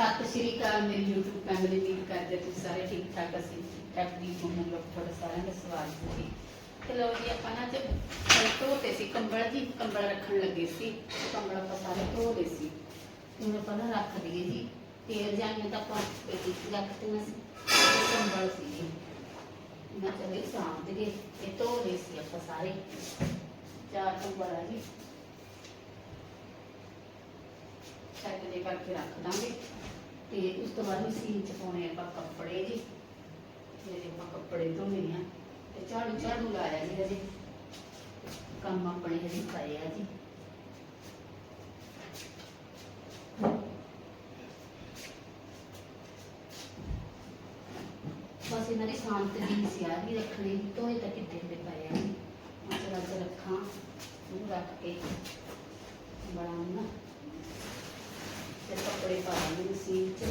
ਸਤਿ ਸ਼੍ਰੀ ਅਕਾਲ ਮੇਰੀ YouTube family ਉਮੀਦ ਕਰਦੇ ਹਾਂ ਤੁਸੀਂ ਸਾਰੇ ਠੀਕ ਠਾਕ ਅਸੀਂ ਠੀਕ ਠਾਕ ਦੀ ਹੋਣ ਲੋਕ ਤੁਹਾਡਾ ਸਾਰਿਆਂ ਦਾ ਸਵਾਗਤ ਹੈ ਜੀ ਤੇ ਲਓ ਜੀ ਆਪਾਂ ਨਾ ਜਦ ਧੋਤੇ ਸੀ ਕੰਬਲ ਜੀ ਕੰਬਲ ਰੱਖਣ ਲੱਗੇ ਸੀ ਕੰਬਲ ਆਪਾਂ ਸਾਰੇ ਧੋ ਲਏ ਸੀ ਤੇ ਹੁਣ ਆਪਾਂ ਨਾ ਰੱਖ ਦਈਏ ਜੀ ਤੇ ਰਜਾਈਆਂ ਤਾਂ ਆਪਾਂ ਪੇਟੀ 'ਚ ਰੱਖਤੀਆਂ ਸੀ ਤੇ ਕੰਬਲ ਸੀ ਜੀ ਮੈਂ ਚਲੇ ਸਾਂਭ ਦਈਏ ਇਹ ਧੋ ਲਏ ਸੀ ਆਪਾਂ ਸਾਰੇ ਚਾਰ ਕੰਬਲ ਆ ਜੀ ਸੈੱਟ ਦੇ ਕਰਕੇ ਰੱਖ ਦਾਂਗੇ ਤੇ ਉਸ ਤੋਂ ਬਾਅਦ ਮਸ਼ੀਨ ਚ ਪਾਉਣੇ ਆਪਾਂ ਕੱਪੜੇ ਜੀ। ਜਿਹੜੇ ਆਪਾਂ ਕੱਪੜੇ ਧੋਣੇ ਆ, ਤੇ ਝਾੜੂ ਝਾੜੂ ਲਾਇਆ ਜੀ ਹਜੇ। ਕੰਮ ਆਪਣੇ ਹਜੇ ਪਏ ਆ ਜੀ। ਬਸ ਇਹਨਾਂ ਦੀ ਸ਼ਾਂਤ ਦੀ ਸਿਆਹ ਵੀ ਰੱਖਣੀ ਧੋਏ ਤਾਂ ਕਿੱਥੇ ਦੇ ਪਏ ਆ ਜੀ। ਮਸਲਾ ਚ ਰੱਖਾਂ। ਉਹ ਰੱਖ ਕੇ ਬਣਾਉਣਾ। ਤੇ ਕੱਪੜੇ ਪਾ ਲਾਂਗੇ ਮਸ਼ੀਨ 'ਚ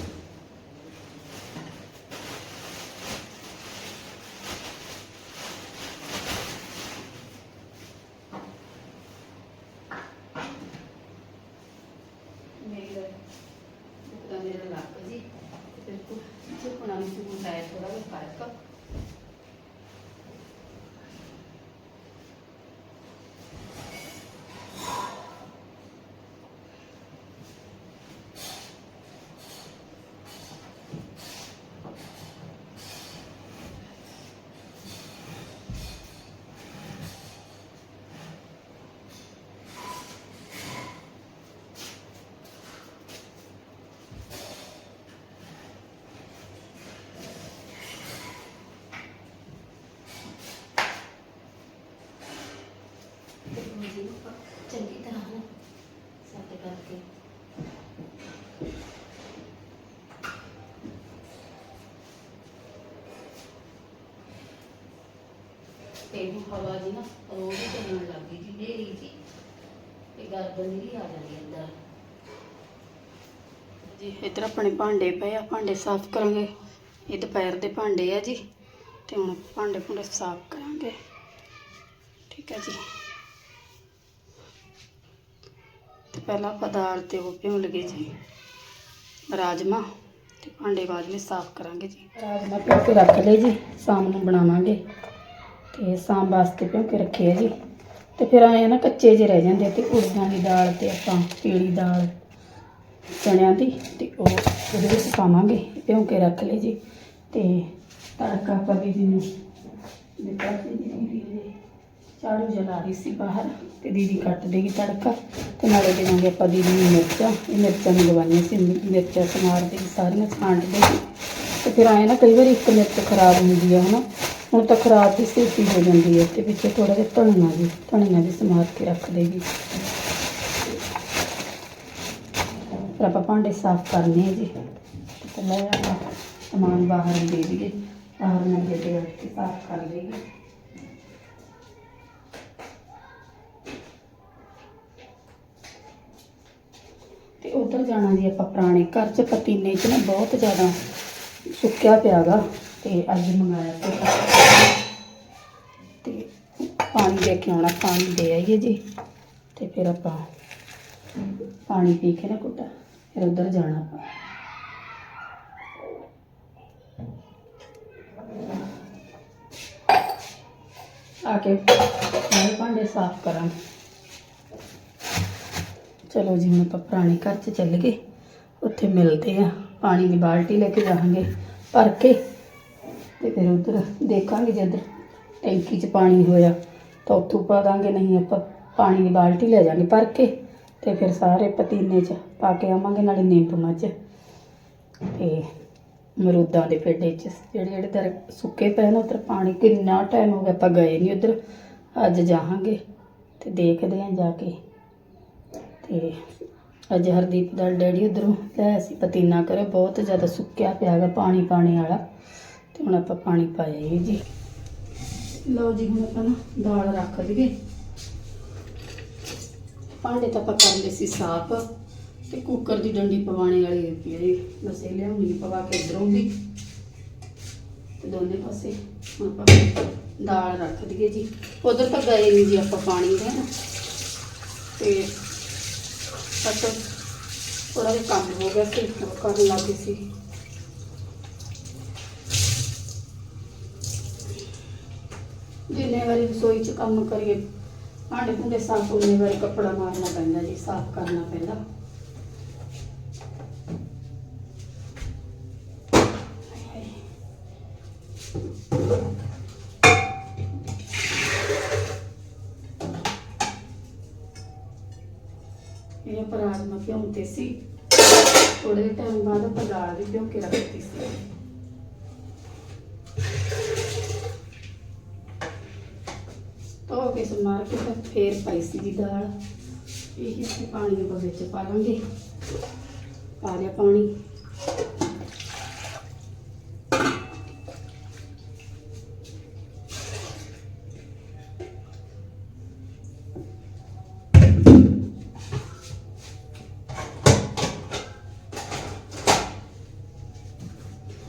ਮੇਰਾ ਦੁਕਾਨ ਮੇਰਾ ਲੱਕ ਜੀ ਤੇ ਬਿਲਕੁਲ ਝੁਕਣਾ ਵੀ ਸੂਟ ਆਇਆ ਥੋੜਾ ਜਿਹਾ ਫ਼ਰਕ ਤੇ ਮੁਝੇ ਨੂੰ ਚੰਗੀ ਤਰ੍ਹਾਂ ਨਾ ਸੈੱਟ ਕਰਕੇ ਤੇ ਹੁਣ ਹਵਾ ਜੀ ਨਾ ਰੋਜ਼ ਹੀ ਚੱਲਣ ਲੱਗ ਗਈ ਜੀ ਨੇਰੀ ਜੀ ਤੇ ਗਰਦਨ ਵੀ ਆ ਜਾਂਦੀ ਅੰਦਰ। ਜੀ ਇਧਰ ਆਪਣੇ ਭਾਂਡੇ ਪਏ ਆ ਭਾਂਡੇ ਸਾਫ਼ ਕਰਾਂਗੇ। ਇਹ ਦੁਪਹਿਰ ਦੇ ਭਾਂਡੇ ਆ ਜੀ ਤੇ ਹੁਣ ਭਾਂਡੇ ਭੁੰਡੇ ਸਾਫ਼ ਕਰਾਂਗੇ। ਠੀਕ ਹੈ ਜੀ। ਤੇ ਪਹਿਲਾਂ ਆਪਾਂ ਦਾਲ ਤੇ ਉਹ ਭਿਉਂ ਲਗੇ ਜੀ ਰਾਜਮਾ ਤੇ ਭਾਂਡੇ ਬਾਅਦ ਵਿੱਚ ਸਾਫ਼ ਕਰਾਂਗੇ ਜੀ। ਰਾਜਮਾ ਭਿਉਂ ਕੇ ਰੱਖ ਲਏ ਜੀ ਸ਼ਾਮ ਨੂੰ ਬਣਾਵਾਂਗੇ। ਤੇ ਸਾਂਭ ਵਾਸਤੇ ਭਿਉਂ ਕੇ ਰੱਖੇ ਆ ਜੀ। ਤੇ ਫਿਰ ਆਏ ਆ ਨਾ ਕੱਚੇ ਜਿਹੇ ਰਹਿ ਜਾਂਦੇ ਆ ਤੇ ਉੜਦਾਂ ਦੀ ਦਾਲ ਤੇ ਆਪਾਂ ਪੀਲੀ ਦਾਲ ਚਣਿਆਂ ਦੀ ਤੇ ਉਹ ਉਹਦੇ ਵਿੱਚ ਪਾਵਾਂਗੇ ਭਿਉਂ ਕੇ ਰੱਖ ਲਏ ਜੀ। ਤੇ ਤੜਕਾ ਆਪਾਂ ਦੀਦੀ ਨੂੰ ਦਿੱਤਾ ਸੀ, ਦੀਦੀ ਨੇ ਝਾੜੂ ਜਲਾ ਰਹੀ ਸੀ ਬਾਹਰ ਤੇ ਦੀਦੀ ਕੱਟ ਦੇਗੀ ਤੜਕਾ ਤੇ ਨਾਲੇ ਦੇਵਾਂਗੇ ਆਪਾਂ ਦੀਦੀ ਨੂੰ ਮਿਰਚਾਂ। ਇਹ ਮਿਰਚਾਂ ਮੰਗਵਾਈਆਂ ਸੀ, ਮਿਰਚਾਂ ਸਮਾਰ ਦੇ ਸਾਰੀਆਂ ਛਾਂਟ ਦੇਗੀ। ਤੇ ਫਿਰ ਆਏ ਨਾ ਕਈ ਵਾਰੀ ਇੱਕ ਮਿਰਚ ਖਰਾਬ ਹੁੰਦੀ ਆ, ਹਨਾ? ਹੁਣ ਤਾਂ ਖਰਾਬ ਦੀ ਸਥਿਤੀ ਹੋ ਜਾਂਦੀ ਹੈ ਤੇ ਵਿੱਚ ਥੋੜਾ ਜਿਹਾ ਧਨੀਆ ਵੀ ਧਨੀਆ ਵੀ ਸਮਾਰ ਕੇ ਰੱਖ ਦੇਗੀ। ਫਿਰ ਆਪਾਂ ਭਾਂਡੇ ਸਾਫ਼ ਕਰਨੇ ਆ ਜੀ। ਤੇ ਪਹਿਲਾਂ ਆਪਾਂ ਸਮਾਨ ਬਾਹਰ ਦੇ ਦਈਏ। ਬਾਹਰ ਨਾ ਦੇ ਰੱਖ ਕੇ ਸਾਫ਼ ਕਰ ਲਈਏ। ਤੇ ਉਧਰ ਜਾਣਾ ਜੀ ਆਪਾਂ ਪੁਰਾਣੇ ਘਰ ਚ ਪਤੀਨੇ ਚ ਨਾ ਬਹੁਤ ਜ਼ਿਆਦਾ ਸੁੱਕਿਆ ਪਿਆਗਾ ਤੇ ਅੱਜ ਮੰਗਾਇਆ ਤੇ ਤੇ ਪਾਣੀ ਦੇ ਕੇ ਆਉਣਾ, ਪਾਣੀ ਦੇ ਆਈਏ ਜੀ। ਤੇ ਫਿਰ ਆਪਾਂ ਪਾਣੀ ਪੀ ਕੇ ਨਾ ਕੁੱਟਾ ਫਿਰ ਉਧਰ ਜਾਣਾ ਆਪਾਂ। ਆ ਕੇ ਸਾਰੇ ਭਾਂਡੇ ਸਾਫ਼ ਕਰਾਂਗੇ ਚਲੋ ਜੀ, ਹੁਣ ਆਪਾਂ ਪੁਰਾਣੇ ਘਰ 'ਚ ਚੱਲ ਗਏ। ਉੱਥੇ ਮਿਲਦੇ ਆ। ਪਾਣੀ ਦੀ ਬਾਲਟੀ ਲੈ ਕੇ ਜਾਵਾਂਗੇ ਭਰ ਕੇ। ਤੇ ਫਿਰ ਉਧਰ ਦੇਖਾਂਗੇ ਜੇ ਉਧਰ ਟੈਂਕੀ 'ਚ ਪਾਣੀ ਹੋਇਆ ਤਾਂ ਉੱਥੋਂ ਪਾ ਦਾਂਗੇ, ਨਹੀਂ ਆਪਾਂ ਪਾਣੀ ਦੀ ਬਾਲਟੀ ਲੈ ਜਾਾਂਗੇ ਭਰ ਕੇ ਤੇ ਫਿਰ ਸਾਰੇ ਪਤੀਨੇ 'ਚ ਪਾ ਕੇ ਆਵਾਂਗੇ, ਨਾਲੇ ਨਿੰਬੂਆਂ 'ਚ ਤੇ ਮਰੂਦਾਂ ਦੇ ਪੇਡੇ 'ਚ। ਜਿਹੜੇ ਜਿਹੜੇ ਦਰ ਸੁੱਕੇ ਪਏ ਨੇ ਉਧਰ ਪਾਣੀ ਕਿੰਨਾ ਟਾਈਮ ਹੋ ਗਿਆ, ਆਪਾਂ ਗਏ ਨਹੀਂ ਉਧਰ। ਅੱਜ ਜਾਵਾਂਗੇ ਤੇ ਦੇਖਦੇ ਆਂ ਜਾ ਕੇ। ਤੇ ਅੱਜ ਹਰਦੀਪ ਦਾ ਡੈਡੀ ਉਧਰੋਂ ਲਿਆਇਆ ਸੀ, ਪਤੀਨਾ ਕਰੇ ਬਹੁਤ ਜ਼ਿਆਦਾ ਸੁੱਕਿਆ ਪਿਆ ਗਾ ਪਾਣੀ ਪਾਣੀ ਵਾਲਾ। ਤੇ ਹੁਣ ਆਪਾਂ ਪਾਣੀ ਪਾਇਆ ਜੀ। ਲਓ ਜੀ, ਹੁਣ ਆਪਾਂ ਨਾ ਦਾਲ ਰੱਖ ਦਈਏ ਭਾਂਡੇ ਤਾਂ ਆਪਾਂ ਕਰ ਲਏ ਸੀ ਸਾਫ਼ ਤੇ ਕੁੱਕਰ ਦੀ ਡੰਡੀ ਪਵਾਣੇ ਵਾਲੀ ਜਿਹੜੀ ਬਸ ਇਹ ਲਿਆਉਣੀ ਪਵਾ ਕੇ ਇਧਰੋਂ ਵੀ ਤੇ ਦੋਨੇ ਪਾਸੇ ਹੁਣ ਆਪਾਂ ਦਾਲ ਰੱਖ ਦਈਏ ਜੀ। ਉਧਰ ਤਾਂ ਗਏ ਨਹੀਂ ਜੀ ਆਪਾਂ ਪਾਣੀ ਦੇ ਨਾ ਤੇ ਬਸ ਥੋੜਾ ਜਿਹਾ ਕੰਮ ਹੋ ਗਿਆ ਸੀ ਉਹ ਕਰਨ ਲੱਗੀ ਸੀ। ਜਿੰਨੇ ਵਾਰੀ ਰਸੋਈ 'ਚ ਕੰਮ ਕਰੀਏ, ਭਾਂਡੇ ਭੁੰਡੇ ਸਾਫ਼ ਉਨੇ ਵਾਰੀ ਕੱਪੜਾ ਮਾਰਨਾ ਪੈਂਦਾ ਜੀ, ਸਾਫ਼ ਕਰਨਾ ਪੈਂਦਾ ਹਾਏ ਹਾਏ। ਇਹ ਆਪਾਂ ਰਾਜਮਾ ਭਿਉਂਤੇ ਸੀ ਥੋੜੇ ਟਾਈਮ ਬਾਅਦ ਆਪਾਂ ਵੀ ਭਿਉਂ ਕੇ ਰੱਖਤੀ ਸੀ ਕੇ ਸਮਾਰ ਕੇ ਫਿਰ ਫੇਰ ਪਾਈ ਸੀ ਜੀ ਦਾਲ। ਇਹ ਅਸੀਂ ਪਾਣੀ ਆਪਾਂ ਵਿੱਚ ਪਾ ਲਾਂਗੇ। ਪਾ ਲਿਆ ਪਾਣੀ।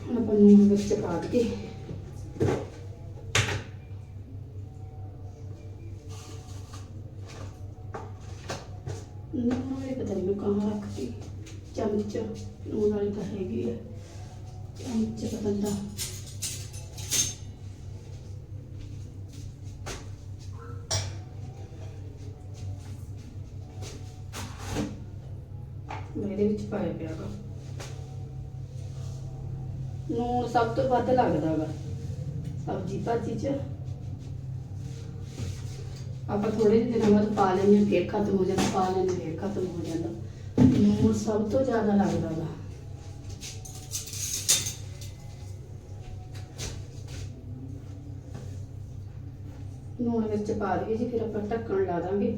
ਹੁਣ ਆਪਾਂ ਨੂਨ ਵਿੱਚ ਪਾ ਕੇ ਨੂਨ ਵਾਲੀ ਪਤਾ ਨਹੀਂ ਕਹਾਂ ਰੱਖਤੀ ਚਮਚ ਨੂਨ ਵਾਲੀ ਤਾਂ ਹੈਗੀ ਹੈ ਚਮਚ ਪਤਾ ਨਹੀਂ ਮੇਰੇ ਵਿੱਚ ਪਾਇਆ ਪਿਆ ਗਾ ਨੂਣ ਸਭ ਤੋਂ ਵੱਧ ਲੱਗਦਾ ਗਾ ਸਬਜੀ ਭਾਜੀ ਚ। ਆਪਾਂ ਥੋੜੇ ਜਿਹੇ ਦਿਨਾਂ ਬਾਅਦ ਪਾ ਲੈਂਦੇ ਹਾਂ, ਫੇਰ ਖਤਮ ਹੋ ਜਾਂਦਾ, ਪਾ ਲੈਂਦੇ, ਫੇਰ ਖਤਮ ਹੋ ਜਾਂਦਾ। ਨੂਣ ਸਭ ਤੋਂ ਜ਼ਿਆਦਾ ਲੱਗਦਾ ਗਾ ਨੂਣ ਵਿੱਚ ਪਾ ਦਈਏ ਜੀ, ਫਿਰ ਆਪਾਂ ਢੱਕਣ ਲਾ ਦਾਂਗੇ।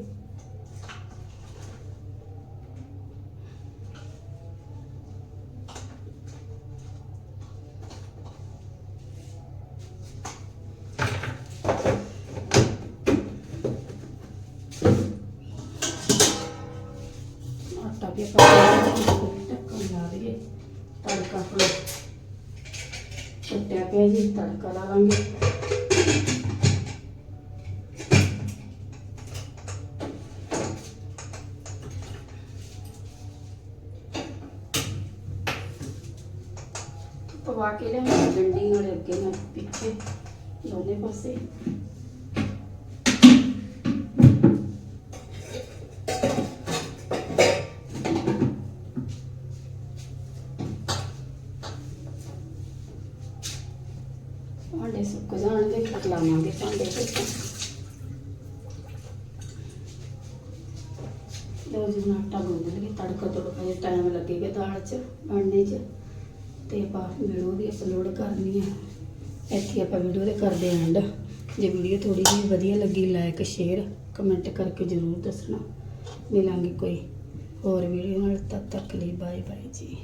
ਆਟਾ ਵੀ ਢੱਕਣ ਲਾ ਦਈਏ ਤੜਕਾ ਆਪਣਾ ਕੱਟਿਆ ਪਿਆ ਜੀ, ਤੜਕਾ ਲਾਵਾਂਗੇ ਪਵਾ ਕੇ ਲਿਆਵਾਂਗੇ ਡੰਡੀ ਨਾਲ ਅੱਗੇ ਨਾਲ ਪਿੱਛੇ ਦੋਨੇ ਪਾਸੇ। ਭਾਂਡੇ ਸੁੱਕ ਜਾਣਗੇ ਫਿਰ ਲਾਵਾਂਗੇ ਭਾਂਡੇ ਤੇ ਲੋ ਜੀ ਹੁਣ ਆਟਾ ਗੁੰਨ ਲਈਏ ਤੜਕਾ ਤੜਕਾ ਜਿਹਾ ਟਾਈਮ ਲੱਗੇਗਾ ਦਾਲ 'ਚ ਬਣਨੇ 'ਚ ਤੇ ਆਪਾਂ ਵੀਡੀਓ ਵੀ ਅਪਲੋਡ ਕਰਨੀ ਆ ਇੱਥੇ ਆਪਾਂ ਵੀਡੀਓ ਦੇ ਕਰਦੇ ਆਂ ਐਂਡ ਜੇ ਵੀਡੀਓ ਥੋੜੀ ਜਿਹੀ ਵਧੀਆ ਲੱਗੀ ਲਾਈਕ ਸ਼ੇਅਰ ਕਮੈਂਟ ਕਰਕੇ ਜ਼ਰੂਰ ਦੱਸਣਾ ਮਿਲਾਂਗੇ ਕੋਈ ਹੋਰ ਵੀਡੀਓ ਨਾਲ ਤਦ ਤੱਕ ਲਈ ਬਾਏ ਬਾਏ ਜੀ